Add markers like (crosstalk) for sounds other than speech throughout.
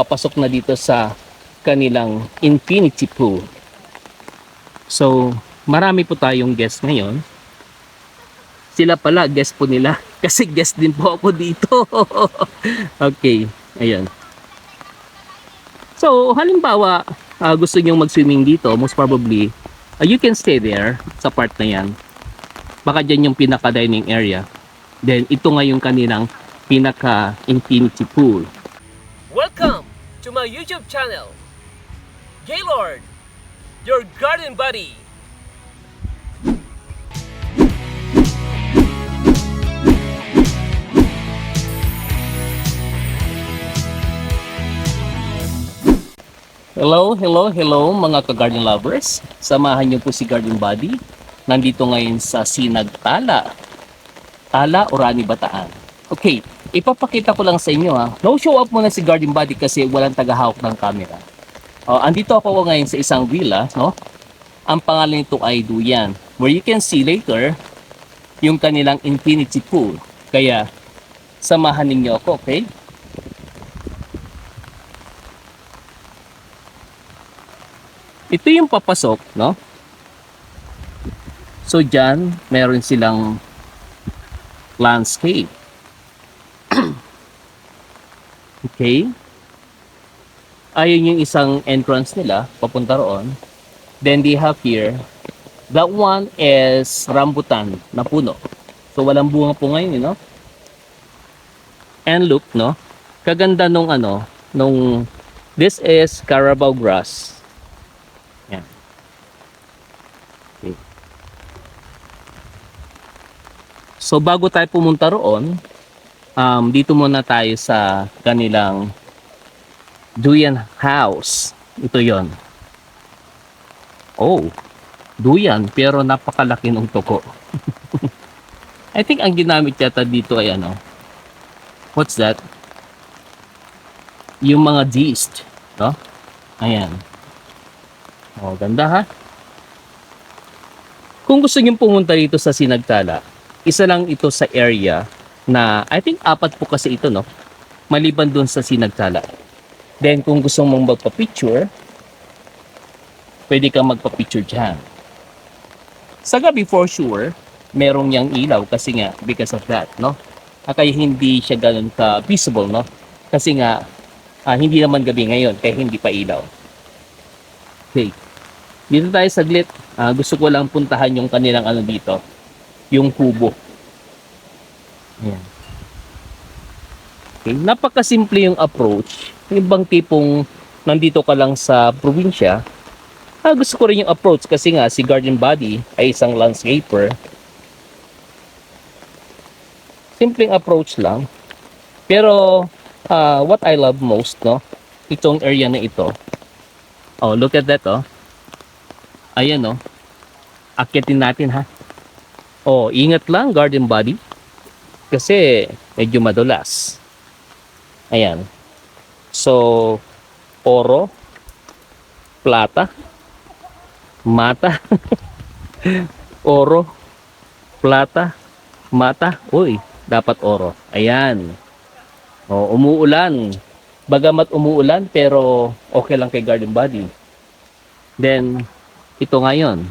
papasok na dito sa kanilang infinity pool. So, marami po tayong guest ngayon. Sila pala, guest po nila. (laughs) Kasi guest din po ako dito. (laughs) okay, ayan. So, halimbawa, ah, gusto nyong mag-swimming dito, most probably, ah, you can stay there sa part na yan. Baka dyan yung pinaka-dining area. Then, ito nga yung kanilang pinaka-infinity pool. Welcome to my YouTube channel, Gaylord, your garden buddy. Hello, hello, hello mga ka-garden lovers. Samahan niyo po si Garden Buddy. Nandito ngayon sa Sinagtala. Tala, Orani, Bataan. Okay, ipapakita ko lang sa inyo ha. No show up muna si Garden Buddy kasi walang tagahawak ng camera. Oh, andito ako ngayon sa isang villa, no? Ang pangalan nito ay Duyan. Where you can see later yung kanilang infinity pool. Kaya samahan ninyo ako, okay? Ito yung papasok, no? So dyan, meron silang landscape. Okay? Ayun yung isang entrance nila, papunta roon. Then they have here, that one is rambutan na puno. So walang bunga po ngayon, you know? And look, no? Kaganda nung ano, nung this is Carabao grass. Yan. Okay. So bago tayo pumunta roon, um, dito muna tayo sa kanilang Duyan House. Ito yon. Oh, duyan pero napakalaki ng toko. (laughs) I think ang ginamit yata dito ay ano, what's that? Yung mga yeast, no? Ayan. Oh, ganda ha. Kung gusto niyo pumunta dito sa Sinagtala, isa lang ito sa area na I think apat po kasi ito no. Maliban doon sa Sinagtala. Then kung gusto mong magpa-picture, pwede kang magpa-picture diyan. Sa gabi for sure, merong yang ilaw kasi nga because of that, no? Ah, Kaya hindi siya ganun ka visible, no? Kasi nga ah, hindi naman gabi ngayon kaya hindi pa ilaw. Okay. Dito tayo saglit. Ah, gusto ko lang puntahan yung kanilang ano dito. Yung kubo. Ayan. Okay. Napakasimple yung approach. Yung bang tipong nandito ka lang sa probinsya, ah, gusto ko rin yung approach kasi nga si Garden Body ay isang landscaper. Simpleng approach lang. Pero ah, what I love most, no? Itong area na ito. Oh, look at that, oh. Ayan, oh. Akitin natin, ha. Oh, ingat lang, garden body. Kasi medyo madulas. Ayan. So, oro, plata, mata, (laughs) oro, plata, mata. Uy, dapat oro. Ayan. Oh, umuulan. Bagamat umuulan, pero okay lang kay garden body. Then, ito ngayon.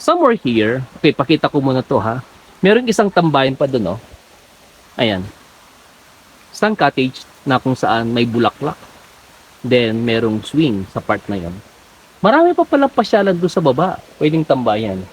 Somewhere here, okay, pakita ko muna to ha. Meron isang tambayan pa doon, oh. Ayan. Isang cottage na kung saan may bulaklak. Then, merong swing sa part na yon. Marami pa pala pasyalan doon sa baba. Pwedeng tambayan.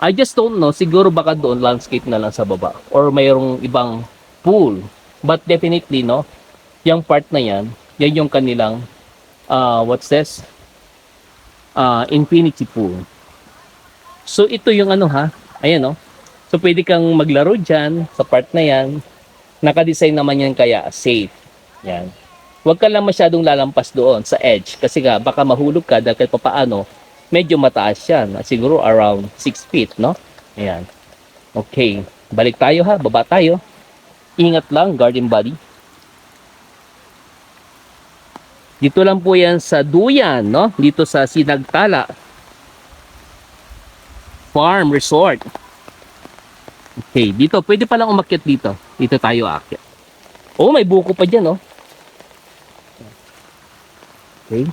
I just don't know. Siguro baka doon landscape na lang sa baba. Or mayroong ibang pool. But definitely, no, yung part na yan, yan yung kanilang, uh, what's this? Uh, infinity pool. So, ito yung ano ha, ayan no. So, pwede kang maglaro dyan sa part na yan. Nakadesign naman yan kaya safe. Yan. Huwag ka lang masyadong lalampas doon sa edge kasi nga baka mahulog ka dahil papaano medyo mataas yan. Siguro around 6 feet, no? Ayan. Okay. Balik tayo ha. Baba tayo. Ingat lang, garden body. Dito lang po yan sa Duyan, no? Dito sa Sinagtala Farm Resort. Okay, dito. Pwede palang umakyat dito. Dito tayo aakyat. Oh, may buko pa dyan, oh. Okay.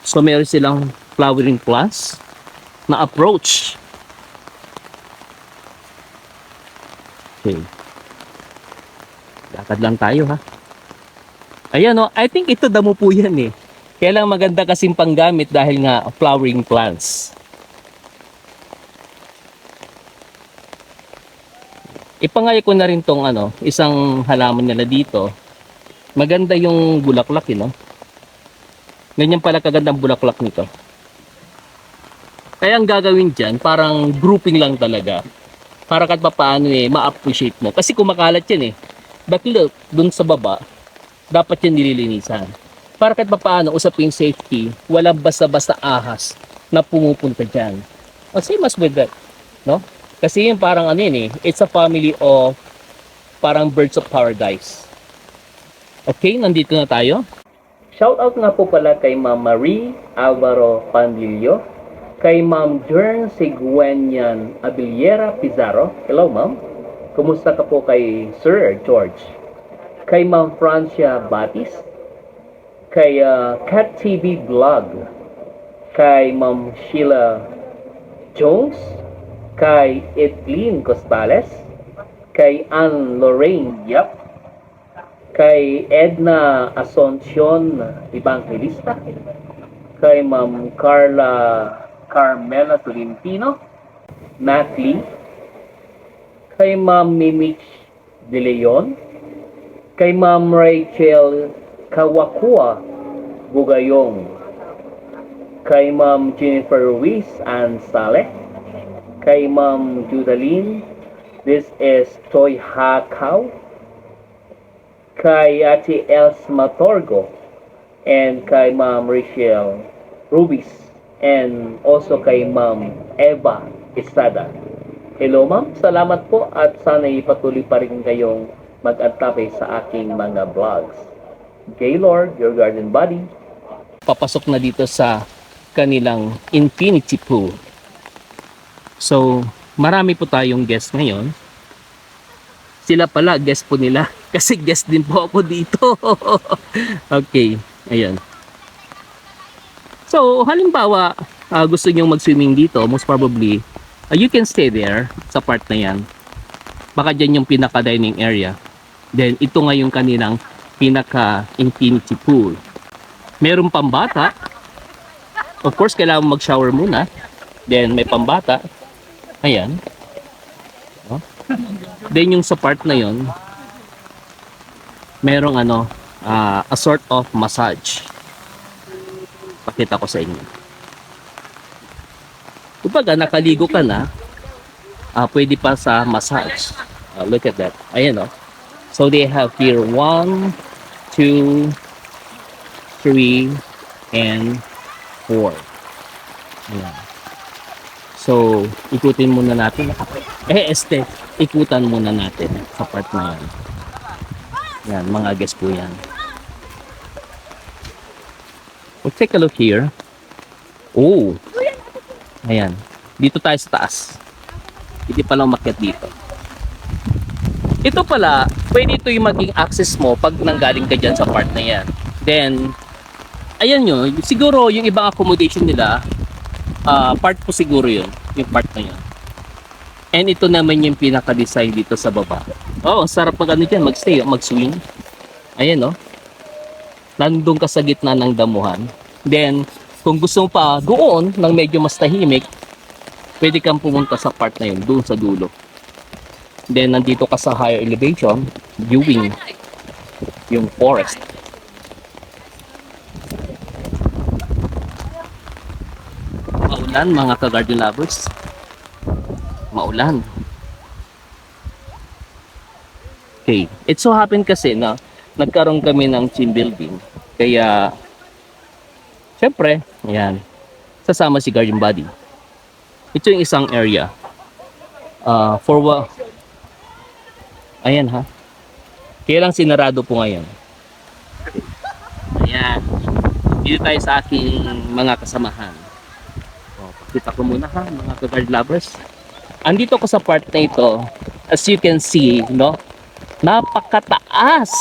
So, meron silang flowering plants na approach. Okay. Lakad lang tayo, ha? Ayan, oh. I think ito damo po yan, eh. Kaya lang maganda kasing panggamit dahil nga flowering plants. Ipangay ko na rin tong ano, isang halaman nila dito. Maganda yung bulaklak, eh, no? Ganyan pala kagandang bulaklak nito. Kaya ang gagawin dyan, parang grouping lang talaga. Para kahit paano eh, ma-appreciate mo. Kasi kumakalat yan eh. But look, dun sa baba, dapat yan nililinisan. Para kahit paano, usapin safety, walang basta-basta ahas na pumupunta dyan. O same as with that, no? Kasi yung parang ano yun eh, it's a family of parang birds of paradise. Okay, nandito na tayo. Shoutout nga po pala kay Ma'am Marie Alvaro Pandillo, kay Ma'am Jern Seguenian Abiliera Pizarro. Hello, Ma'am. Kumusta ka po kay Sir George? Kay Ma'am Francia Batis, kay uh, Cat TV Vlog, kay Ma'am Sheila Jones, kay Etlin Costales, kay Ann Lorraine Yap, kay Edna Asuncion Evangelista, kay Ma'am Carla Carmela Tolentino, Lee, kay Ma'am Mimich De Leon, kay Ma'am Rachel Kawakua Bugayong, kay Ma'am Jennifer Ruiz and Saleh, kay Ma'am Judaline, this is Toy Hakaw, kay Ate Els Matorgo, and kay Ma'am Rachel Rubis, and also kay Ma'am Eva Estrada. Hello ma'am, salamat po at sana ipatuloy pa rin kayong mag-antabay sa aking mga vlogs. Gaylord, your garden buddy. Papasok na dito sa kanilang infinity pool. So, marami po tayong guest ngayon. Sila pala, guest po nila. (laughs) Kasi guest din po ako dito. (laughs) okay, ayan. So, halimbawa, ah, gusto nyo mag-swimming dito, most probably, ah, you can stay there sa part na yan. Baka dyan yung pinaka-dining area. Then, ito nga yung kanilang pinaka-infinity pool. Meron pambata. Of course, kailangan mag-shower muna. Then, may pambata. Ayan. No? Then, yung sa part na yon merong ano, ah, a sort of massage. Pakita ko sa inyo. Kumbaga, nakaligo ka na, ah, pwede pa sa massage. Ah, look at that. Ayan, oh. So, they have here one, two, three, and four. Ayan. So, ikutin muna natin. Eh, este, ikutan muna natin sa part na yan. Yan, mga guest po yan. We'll take a look here. Oh! Ayan. Dito tayo sa taas. Hindi pa lang umakyat dito. Ito pala, pwede ito yung maging access mo pag nanggaling ka dyan sa part na yan. Then, ayan nyo, siguro yung ibang accommodation nila, ah, part po siguro yun, yung part na yun. And ito naman yung pinaka-design dito sa baba. Oh, ang sarap mag ano dyan, magstay, mag-swing. Ayan, no? Nandun ka sa gitna ng damuhan. Then, kung gusto mo pa doon, ng medyo mas tahimik, pwede kang pumunta sa part na yun, doon sa dulo. Then, nandito ka sa higher elevation, viewing yung forest. Maulan, mga ka-garden lovers. Maulan. Okay. It so happened kasi na nagkaroon kami ng team building. Kaya, syempre, ayan, sasama si Guardian Body. Ito yung isang area. Uh, for what? Ayan ha. Kaya lang sinarado po ngayon. Ayan. Dito tayo sa aking mga kasamahan. O, pakita ko muna ha, mga ka-guard lovers. Andito ko sa part na ito, as you can see, no? Napakataas.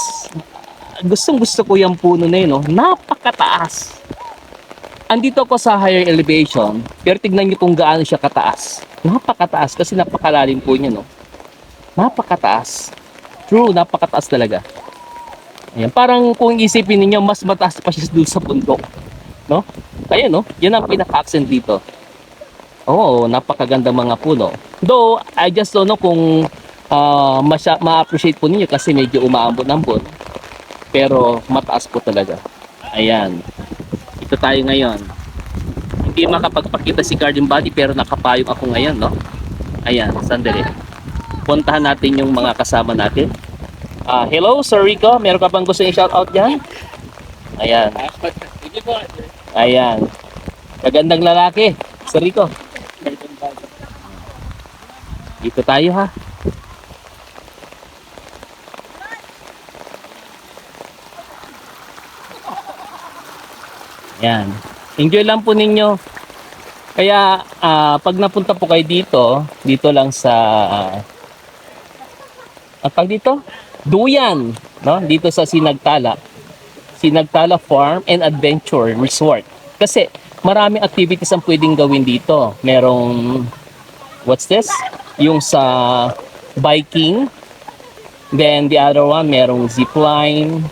Gustong gusto ko yung puno na yun, no? Napakataas. Andito ako sa higher elevation, pero tignan niyo kung gaano siya kataas. Napakataas kasi napakalalim po niya, no? Napakataas. True, napakataas talaga. Ayan, parang kung isipin niyo mas mataas pa siya dun sa bundok. No? Kaya no, yan ang pinaka-accent dito. Oo, napakaganda mga puno. Though, I just don't know kung masya, ma-appreciate po ninyo kasi medyo umaambon-ambon. Pero mataas po talaga. Ayan. Ito tayo ngayon. Hindi makapagpakita si garden body pero nakapayong ako ngayon, no? Ayan, sandali. Puntahan natin yung mga kasama natin. Ah, hello, Sir Rico. Meron ka bang gusto i-shout out dyan? Ayan. Ayan. Magandang lalaki. Sir Rico. Dito tayo ha. Yan. Enjoy lang po ninyo. Kaya ah, pag napunta po kayo dito, dito lang sa uh, pag dito? Duyan, no? Dito sa Sinagtala. Sinagtala Farm and Adventure Resort. Kasi maraming activities ang pwedeng gawin dito. Merong what's this? Yung sa biking. Then the other one, merong zipline.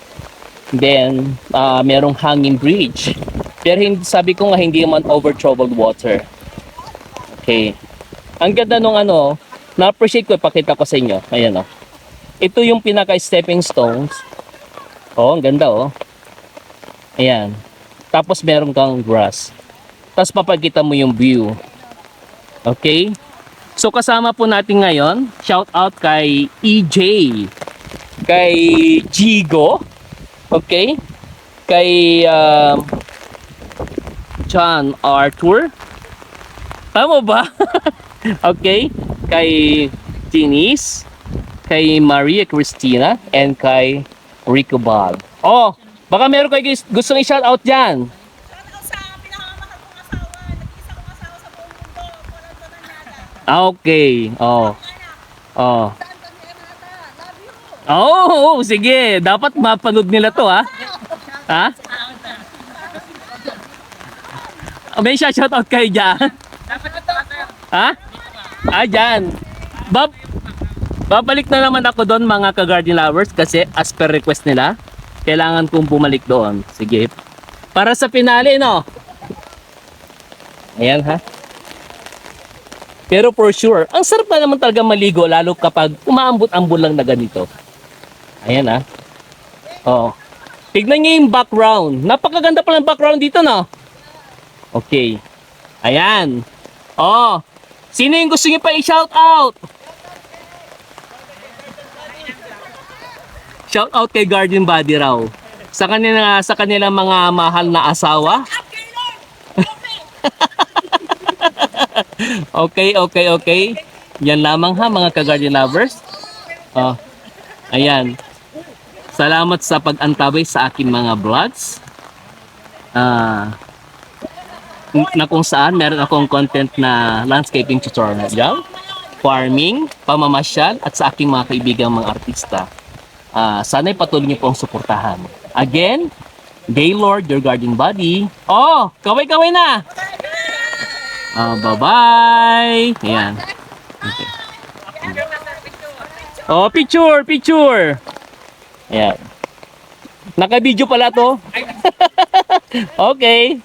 Then ah, merong hanging bridge. Pero hindi, sabi ko nga hindi man over troubled water. Okay. Ang ganda nung ano, na-appreciate ko, ipakita ko sa inyo. Ayan o. Ito yung pinaka-stepping stones. Oh, ang ganda oh. Ayan. Tapos meron kang grass. Tapos papagkita mo yung view. Okay? So kasama po natin ngayon, shout out kay EJ, kay Jigo, okay? Kay um, John Arthur. Tama ba? (laughs) okay? Kay Denise, kay Maria Cristina, and kay Rico Bob. Oh, baka meron kayo guys- gustong i-shout out dyan. Shoutout sa pinakamamahal kong asawa. Nag-isa kong asawa sa buong mundo. Walang tananyada. Ah, Okay. Oh. Oh. Oh, sige. Dapat mapanood nila to, ha? Ha? May shout out kayo dyan. Ha? Ah, dyan. Bab babalik na naman ako doon mga ka-garden lovers kasi as per request nila, kailangan kong bumalik doon. Sige. Para sa finale, no? Ayan, ha? Pero for sure, ang sarap na naman talaga maligo lalo kapag umaambot-ambon lang na ganito. Ayan ah. Oo. Tignan niyo yung background. Napakaganda pala ng background dito, no? Okay. Ayan. Oh. Sino yung gusto niyo pa i-shout out? Shout out kay Guardian Body raw. Sa kanila sa kanilang mga mahal na asawa. Okay, okay, okay. Yan lamang ha mga ka-guardian lovers. Oh. Ayan. Salamat sa pag-antabay sa aking mga vlogs. Ah, na kung saan meron akong content na landscaping tutorial, farming, pamamasyal, at sa aking mga kaibigang mga artista. Ah, sana'y patuloy niyo pong suportahan. Again, Gaylord, your guardian buddy. Oh, kaway-kaway na! Ah, bye-bye! Ayan. Okay. Oh, picture, picture. Ayan. Naka-video pala to. (laughs) okay.